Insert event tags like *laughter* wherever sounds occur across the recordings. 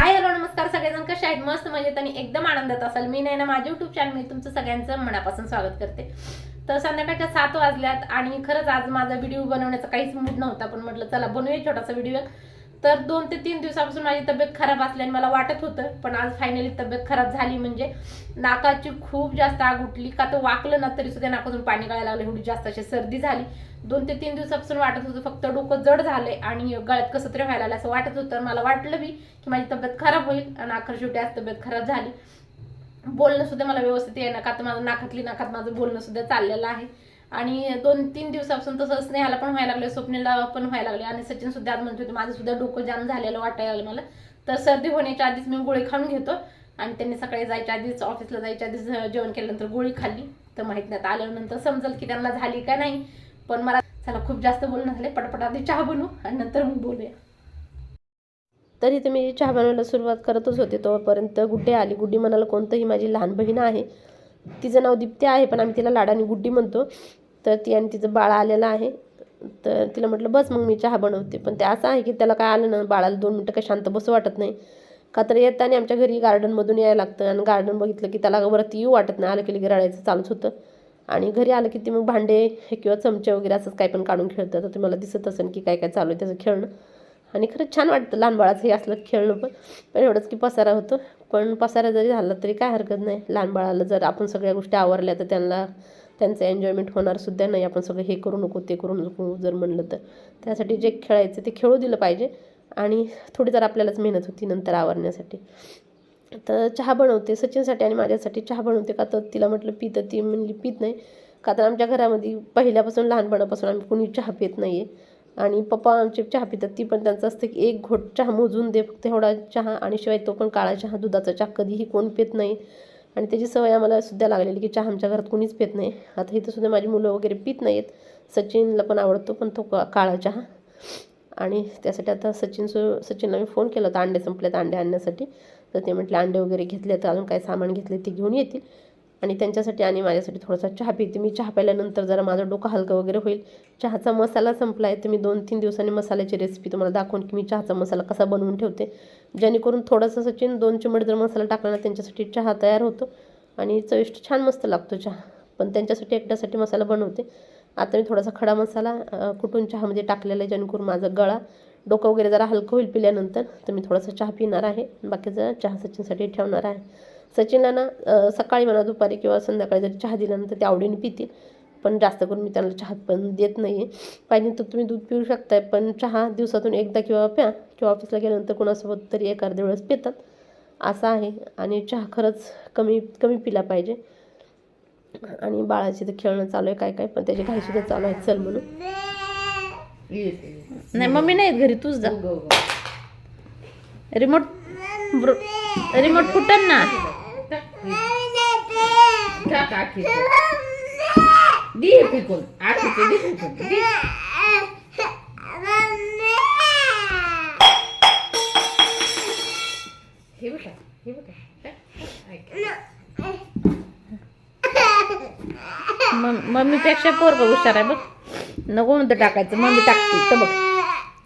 Hi hello नमस्कार सगळेजण. कसे आहेत? मस्त मजेत आणि एकदम आनंदात असाल. मी नाही ना माझ्या युट्यूब चॅनल मी तुमचं सगळ्यांचं मनापासून स्वागत करते. तर संध्याकाळच्या सात वाजल्यात आणि खरंच आज माझा व्हिडिओ बनवण्याचा काहीच मूड नव्हता पण म्हटलं चला बनवूया छोटासा व्हिडिओ तर दोन ते तीन दिवसापासून माझी तब्येत खराब असल्याने मला वाटत होतं पण आज फायनली तब्येत खराब झाली म्हणजे नाकाची खूप जास्त आग उठली. का तर वाकलं ना तरी सुद्धा नाकातून पाणी गळायला लागलं एवढी जास्त अशी सर्दी झाली. दोन ते तीन दिवसापासून वाटत होतं फक्त डोकं जड झालंय आणि गळ्यात कसं तरी व्हायला असं वाटत होतं. मला वाटलं बी की माझी तब्येत खराब होईल. आणि आखर शेवटी आज तब्येत खराब झाली. बोलणं सुद्धा मला व्यवस्थित येणार का तर माझं नाकातली नाकात माझं बोलणं सुद्धा चाललेलं आहे. आणि दोन तीन दिवसापासून तसं स्नेहाला पण व्हायला लागलं स्वप्नेला पण व्हायला लागले आणि सचिन सुद्धा आज म्हणत होते माझं सुद्धा डोकं जाम झालेलं वाटायला लागलं मला. तर सर्दी होण्याच्या आधीच मी गोळी खाऊन घेतो आणि त्यांनी सकाळी जायच्या आधीच ऑफिसला जायच्या आधीच जेवण केल्यानंतर गोळी खाल्ली. तर माहीत नाही आता आल्यानंतर समजेल की त्यांना झाली का नाही. पण मला चला खूप जास्त बोलणं झाले पटपट आधी चहा बनवू आणि नंतर मग बोलूया. तरी तर मी चहा बनवायला सुरुवात करतच होते तोपर्यंत. गुड्डे आली. गुड्डी म्हणाला कोणतंही माझी लहान बहीण आहे. तिचं नाव दीप्ती आहे पण आम्ही तिला लाडाने गुड्डी म्हणतो. तर ती आणि तिचं बाळ आलेलं आहे. तर तिला म्हटलं बस मग मी चहा बनवते. पण ते असं आहे की त्याला काय आलं ना बाळाला दोन मिनटं काही शांत बसू वाटत नाही. का तर येताना आमच्या घरी गार्डनमधून यायला लागतं आणि गार्डन बघितलं की त्याला वरती येऊ वाटत नाही. आलं की लगे रडायचं चालूच होतं. आणि घरी आलं की ते मग भांडे हे किंवा चमचे वगैरे असंच काही पण काढून खेळतं. तर तुम्हाला दिसत असेल की काय काय चालू आहे त्याचं खेळणं. आणि खरंच छान वाटतं लहान बाळाचं हे असलं खेळणं पण. पण एवढंच की पसारा होतो. पण पसारा जरी झाला तरी काय हरकत नाही. लहान बाळाला जर आपण सगळ्या गोष्टी आवरल्या तर त्यांना त्यांचं एन्जॉयमेंट होणारसुद्धा नाही. आपण सगळं हे करू नको ते करू नको जर म्हणलं तर. त्यासाठी जे खेळायचं ते खेळू दिलं पाहिजे आणि थोडी जर आपल्यालाच मेहनत होती नंतर आवरण्यासाठी. तर चहा बनवते. सचिनसाठी आणि माझ्यासाठी चहा बनवते का? तर तिला म्हटलं पी. तर ती म्हणली पित नाही. का तर आमच्या घरामध्ये पहिल्यापासून लहानपणापासून आम्ही कोणी चहा पित नाही आहे आणि पप्पा आमचे चहा पितात. ती पण त्यांचं असतं की एक घोट चहा मोजून दे. फक्त एवढा चहा आणि शिवाय तो पण काळा चहा. दुधाचा चहा कधीही कोण पित नाही. आणि त्याची सवय आम्हाला सुद्धा लागलेली की चहा आमच्या घरात कोणीच पित नाही. आता इथं सुद्धा माझी मुलं वगैरे पित नाहीत. सचिनला पण आवडतो पण तो काळा चहा. आणि त्यासाठी आता सचिन सु सचिनला मी फोन केला होता अंडे संपलेत अंडे आणण्यासाठी. तर ते म्हटले अंडे वगैरे घेतले तर अजून काय सामान घेतले ते घेऊन येतील. आणि त्यांच्यासाठी आणि माझ्यासाठी थोडासा चहा पिते. मी चहा प्यायल्यानंतर जरा माझं डोकं हलकं वगैरे होईल. चहाचा मसाला संपला आहे तर मी दोन तीन दिवसांनी मसाल्याची रेसिपी तुम्हाला दाखवून की मी चहाचा मसाला कसा बनवून ठेवते. जेणेकरून थोडंसं सचिन दोन चिमट जर मसाला टाकला ना त्यांच्यासाठी चहा तयार होतो आणि चविष्ट छान मस्त लागतो चहा. पण त्यांच्यासाठी एकट्यासाठी मसाला बनवते. आता मी थोडासा खडा मसाला कुठून कुटून चहामध्ये टाकलेला आहे जेणेकरून माझा गळा डोकं वगैरे जरा हलकं होईल पिल्यानंतर तर मी थोडासा चहा पिणार आहे. बाकीचा चहा सचिनसाठी ठेवणार आहे. सचिनला ना सकाळी म्हणा दुपारी किंवा संध्याकाळी जरी चहा दिल्यानंतर ते आवडीने पितील. पण जास्त करून मी त्यांना चहा पण देत नाही आहे पाहिजे तर तुम्ही दूध पिऊ शकताय पण चहा दिवसातून एकदा किंवा प्या किंवा ऑफिसला गेल्यानंतर कोणासोबत तरी एक अर्ध्या वेळेस पितात असं आहे आणि चहा खरंच कमी कमी पिला पाहिजे आणि बाळाची तर खेळणं चालू आहे काय काय पण त्याची काही सुद्धा चालू आहे चल म्हणून नाही मम्मी नाही घरी तूच जा रिमोट रिमोट फुटन ना. दे फेकून आखीचं दे फेकून. हे बघा हे बघा पोरग हुशार आहे बघ. नको म्हणतं टाकायचं मम्मी टाकते तर बघ.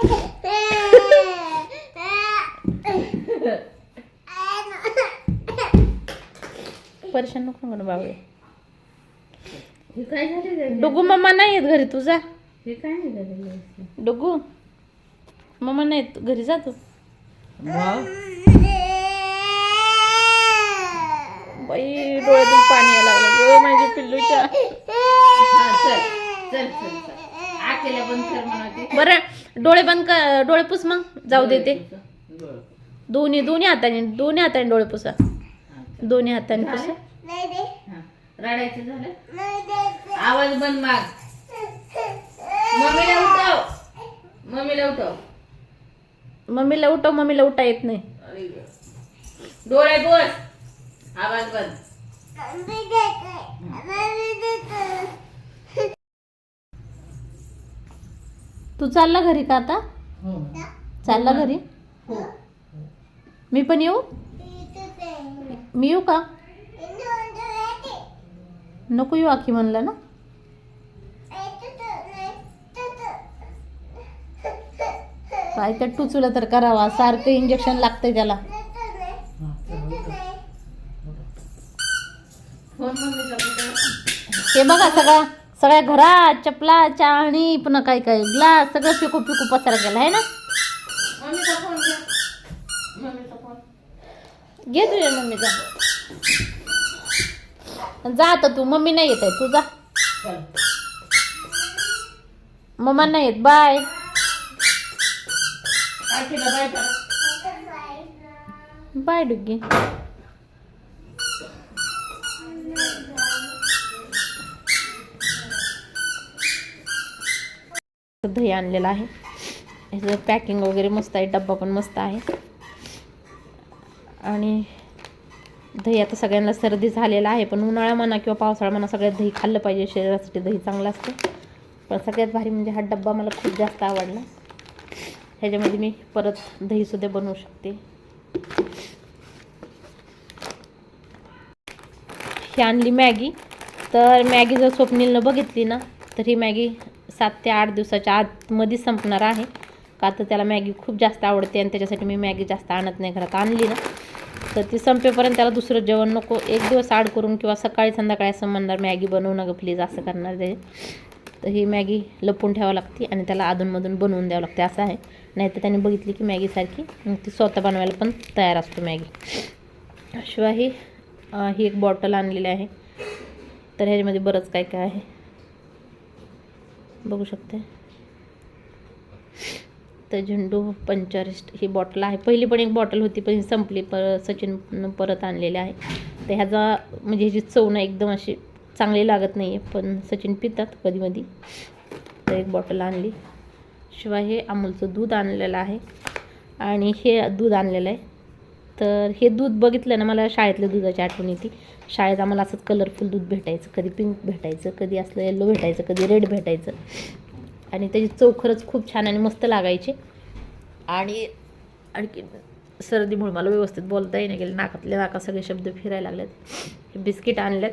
*laughs* परेशान नको म्हणून बाबळे हे काय डुगू मम्मा नाही येत घरी तुझा हे काय नाही झालेलं डुगू मम्मा नाही येत घरी जातो मग बाई डोळ्यातून पाणी यायला लागलं. ग माझ्या पिल्लूच्या. हा, चल चल चल चल. आखेला बंद कर म्हणा ते. बरं डोळे बंद कर डोळे पुस मग. जाऊ दे ते. दोन्ही दोन्ही हाताने दोन्ही हाताने डोळे पुसा. दोन्ही हाताने पुसा. हा. रडायचं झालं? आवाज बंद माग मम्मीला उठव. मम्मीला उठव. मम्मीला उठव मम्मीला उठा येत नाही. डोळे बोल. आवाज बंद. तू चालला घरी का आता? हो. चालला घरी? हो. मी पण येऊ? मी येऊ का? नको येऊ आखी म्हणला ना? काय तर टुचूला तर करावा. सारखं इंजेक्शन लागतंय त्याला. हे बघा सगळ्या सगळ्या घरात चपला चाळणी पुन्हा काय काय ग्लास सगळं पिकू पिकू पसरा गेला आहे ना? घे तुझ्या मम्मीचा. जा आता तू मम्मी नाही येत आहे तू जा. मम्मा नाही येत बाय. बाय करा बाय डुग्गी. दही आणलेलं आहे. ह्याचं पॅकिंग वगैरे मस्त आहे डब्बा पण मस्त आहे. आणि दही आता सगळ्यांना सर्दी झालेला आहे पण उन्हाळा म्हणा किंवा पावसाळा म्हणा सगळ्यात दही खाल्लं पाहिजे शरीरासाठी दही चांगलं असतं. पण सगळ्यात भारी म्हणजे हा डब्बा मला खूप जास्त आवडला. ह्याच्यामध्ये मी परत दहीसुद्धा बनवू शकते. ही आणली मॅगी. तर मॅगी जर स्वप्नीलनं बघितली ना तर ही मॅगी सात ते आठ दिवसाच्या आतमध्येच संपणार आहे. का तर त्याला मॅगी खूप जास्त आवडते आणि त्याच्यासाठी मी मॅगी जास्त आणत नाही. घरात आणली ना तर ती संपेपर्यंत त्याला दुसरं जेवण नको. एक दिवस आड करून किंवा सकाळी संध्याकाळी असं म्हणणार मॅगी बनवू नका प्लीज असं करणार ते. तर ही मॅगी लपून ठेवावं लागते आणि त्याला अधूनमधून बनवून द्यावं लागते असं आहे. नाही तर त्याने बघितली की मॅगीसारखी मग ती स्वतः बनवायला पण तयार असतो मॅगी. शिवाय ही ही एक बॉटल आणलेली आहे. तर ह्याच्यामध्ये बरंच काय काय आहे. बघू शकते. तर झेंडू पंचरिस्ट ही बॉटल आहे. पहिली पण एक बॉटल होती पण ही संपली. पर सचिन परत आणलेली आहे. तर ह्याचा म्हणजे ह्याची चव ना एकदम अशी चांगली लागत नाही आहे पण सचिन पितात कधीमधी. तर एक बॉटल आणली. शिवाय हे अमूलचं दूध आणलेलं आहे. आणि हे दूध आणलेलं आहे. तर हे दूध बघितलं ना मला शाळेतल्या दुधाची आठवण येते. शाळेत आम्हाला असंच कलरफुल दूध भेटायचं. कधी पिंक भेटायचं कधी असलं येल्लो भेटायचं कधी रेड भेटायचं. आणि त्याची चव खरंच खूप छान आणि मस्त लागायची. आणि आणखी सर्दीमुळे मला व्यवस्थित बोलता येईना गेले. नाकातले नाका सगळे शब्द फिरायला लागलेत. हे बिस्किट आणलेत.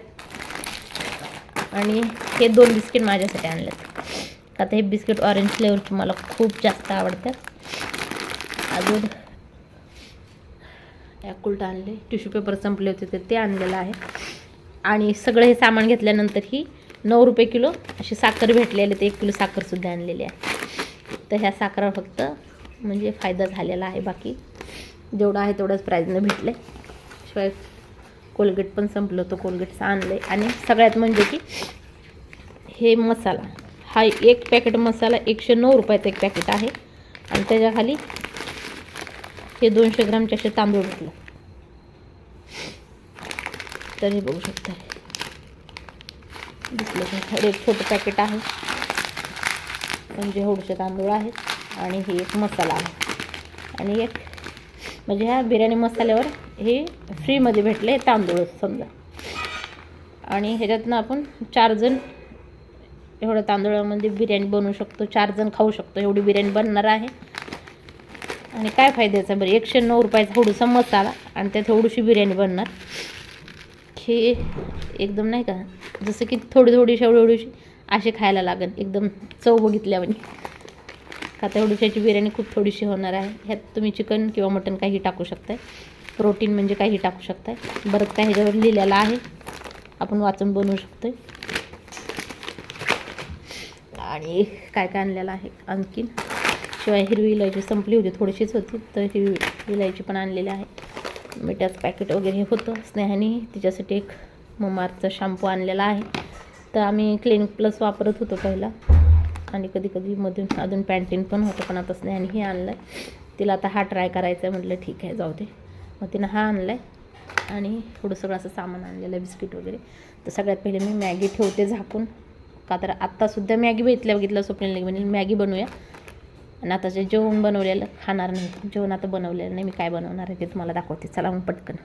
आणि हे दोन बिस्किट माझ्यासाठी आणलेत. आता हे बिस्किट ऑरेंज फ्लेवरचे मला खूप जास्त आवडतात. अजून ॲकुल्ट आणले. टिश्यू पेपर संपले होते तर ते आणलेलं आहे. आणि सगळं हे सामान घेतल्यानंतर ही नऊ रुपये किलो. अशी साखर भेटलेली तर एक किलो साखरसुद्धा आणलेली आहे. तर ह्या साखरा फक्त म्हणजे फायदा झालेला आहे बाकी. जेवढं आहे तेवढंच प्राईजनं भेटले शिवाय कोलगेट पण संपलं होतं कोलगेटचं आणलं आहे आणि सगळ्यात म्हणजे की हे मसाला. हा एक पॅकेट मसाला एकशे नऊ रुपयाचं एक पॅकेट आहे. आणि त्याच्याखाली हे दोनशे ग्रामचे असे तांदूळ भेटलं. तर हे बघू शकता एक छोटं पॅकेट आहे. म्हणजे एवढसे तांदूळ आहेत आणि हे एक मसाला आहे. आणि एक म्हणजे ह्या बिर्याणी मसाल्यावर हे फ्रीमध्ये भेटले तांदूळ समजा. आणि ह्याच्यातनं आपण चार जण एवढ्या तांदूळामध्ये बिर्याणी बनवू शकतो. चार जण खाऊ शकतो. एवढी बिर्याणी बनणार आहे. आणि काय फायद्याचा बरं? एकशे नऊ रुपयाचा थोडूसा मसाला आणि त्यात थोडीशी बिर्याणी बनणार. हे एकदम नाही का जसं की थोडी थोडीशी एवढी एवढीशी असे खायला लागेल एकदम चव बघितल्यावर का तेवढीशाची बिर्याणी खूप थोडीशी होणार आहे. ह्यात तुम्ही चिकन किंवा मटण काही टाकू शकताय. प्रोटीन म्हणजे काही टाकू शकताय. बरंच काही ह्याच्यावर लिहिलेलं आहे. आपण वाचून बनवू शकतोय. आणि काय काय आणलेलं आहे? आणखीन? शिवाय हिरवी इलायची संपली होती. थोडीशीच होती. तर हिरवी इलायची पण आणलेली आहे. मिठाचं पॅकेट वगैरे होतं. स्नेहाने तिच्यासाठी एक ममारचा शॅम्पू आणलेला आहे. तर आम्ही क्लिनिक प्लस वापरत होतो पहिला. आणि कधी कधी मधून अजून पॅन्टीन पण होतं पण आता स्नेहाने हे आणलं आहे तिला आता हा ट्राय करायचा आहे म्हटलं ठीक आहे जाऊ दे. मग तिनं हा आणला आहे आणि थोडं सगळं असं सामान आणलेलं आहे बिस्किट वगैरे. तर सगळ्यात पहिले मी मॅगी ठेवते झाकून. का तर आत्तासुद्धा मॅगी बघितल्या बघितलं स्वप्नील म्हणजे मॅगी बनवूया. आणि आता जे जेवण बनवलेलं खाणार नाही. जेवण आता बनवलेलं नाही मी काय बनवणार आहे ते तुम्हाला दाखवते. चला मग पटकन.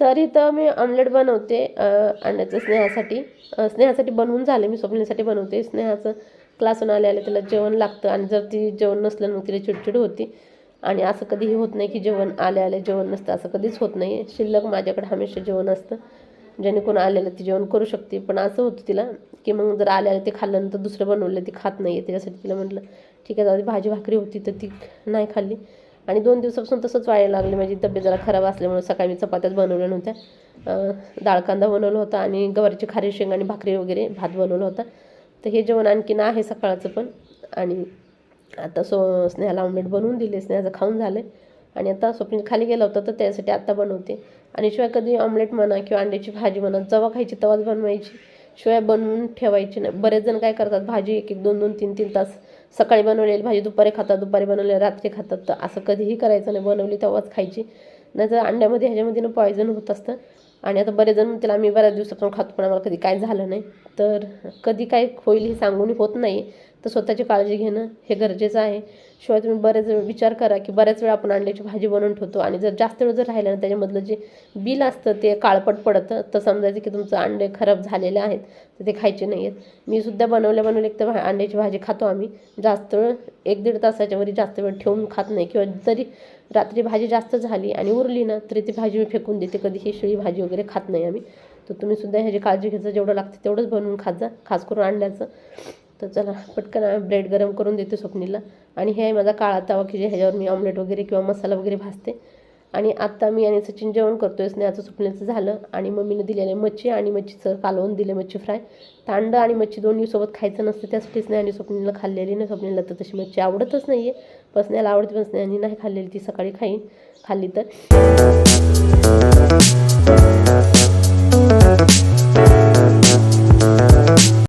तर इथं मी ऑमलेट बनवते अंड्याचं स्नेहासाठी. स्नेहासाठी बनवून झाले मी स्वप्नेसाठी बनवते. स्नेहाचं क्लासून आले आले तिला जेवण लागतं. आणि जर ती जेवण नसलं मग तिला चिडचिड होती. आणि असं कधीही होत नाही की जेवण आले आले जेवण नसतं. असं कधीच होत नाही. शिल्लक माझ्याकडे हमेशा जेवण असतं. ज्याने कोण आलेलं ती जेवण करू शकते. पण असं होतं तिला की मग जर आले आले ते खाल्ल्यानंतर दुसरं बनवलं ती खात नाही त्याच्यासाठी तिला म्हटलं ठीक आहे जाऊ भाजी भाकरी होती तर ती नाही खाल्ली. आणि दोन दिवसापासून तसंच व्हायला लागले. माझी तब्येत जरा खराब असल्यामुळे सकाळी मी चपात्याच बनवल्या नव्हत्या. दाळ डाळ कांदा बनवला होता आणि गवारीची खारी शेंग आणि भाकरी वगैरे भात बनवला होता. तर हे जेवण आणखीन आहे सकाळचं पण. आणि आता सो स्नेहाला ऑमलेट बनवून दिले. स्नेहाचं खाऊन झालं आणि आता स्वप्नील खाली गेला होता तर त्यासाठी आत्ता बनवते. आणि शिवाय कधी ऑमलेट म्हणा किंवा अंड्याची भाजी म्हणा जेव्हा खायची तवाच बनवायची. शिवाय बनवून ठेवायची नाही. बरेच जण काय करतात भाजी एक एक दोन दोन तीन तीन तास सकाळी बनवलेली भाजी दुपारी खातात दुपारी बनवलेली रात्री खातात. तर असं कधीही करायचं नाही. बनवली तेव्हाच खायची. नाही तर अंड्यामध्ये ह्याच्यामध्ये ना पॉयझन होत असतं. आणि आता बरेच जण म्हणतील आम्ही बऱ्याच दिवसापासून खातो पण आम्हाला कधी काय झालं नाही. तर कधी काय होईल हे सांगून होत नाही. तर स्वतःची काळजी घेणं हे गरजेचं आहे. शिवाय तुम्ही बरेच वेळ विचार करा की बऱ्याच वेळा आपण अंड्याची भाजी बनवून ठेवतो आणि जर जास्त वेळ जर राहिलं ना त्याच्यामधलं जे बिल असतं ते काळपट पडतं. तर समजायचं की तुमचं अंडे खराब झालेले आहेत तर ते खायचे नाही आहेत. मी सुद्धा बनवल्या बनवल्या एक तर भा- अंड्याची भाजी खातो आम्ही. जास्त वेळ एक दीड तासाच्या वरी जास्त वेळ ठेवून खात नाही. किंवा जरी रात्री भाजी जास्त झाली आणि उरली ना तरी ती भाजी मी फेकून देते. कधी ही शिळी भाजी वगैरे खात नाही आम्ही. तर तुम्ही सुद्धा ह्याची काळजी घ्यायचं जेवढं लागतं तेवढंच बनवून खात जा खास करून आणल्याचं तर चला पटकन ब्रेड गरम करून देते स्वप्नीला. आणि हे माझा काळा तवा की जे ह्याच्यावर मी ऑमलेट वगैरे किंवा मसाला वगैरे भाजते. आणि आत्ता मी आणि सचिन जेवण करतोय स्नेहाचं स्वप्नीचं झालं. आणि मम्मीने दिलेले मच्छी आणि मच्छीचं कालवून दिले मच्छी फ्राय. तांडं आणि मच्छी दोन्ही सोबत खायचं नसतं त्यासाठी स्नेहाने स्वप्नीला खाल्लेली नाही. स्वप्नीला तर तशी मच्छी आवडतच नाही आहे पण स्नेहाला आवडते पण स्नेहाने नाही खाल्लेली ती सकाळी खाईन. खाल्ली तर.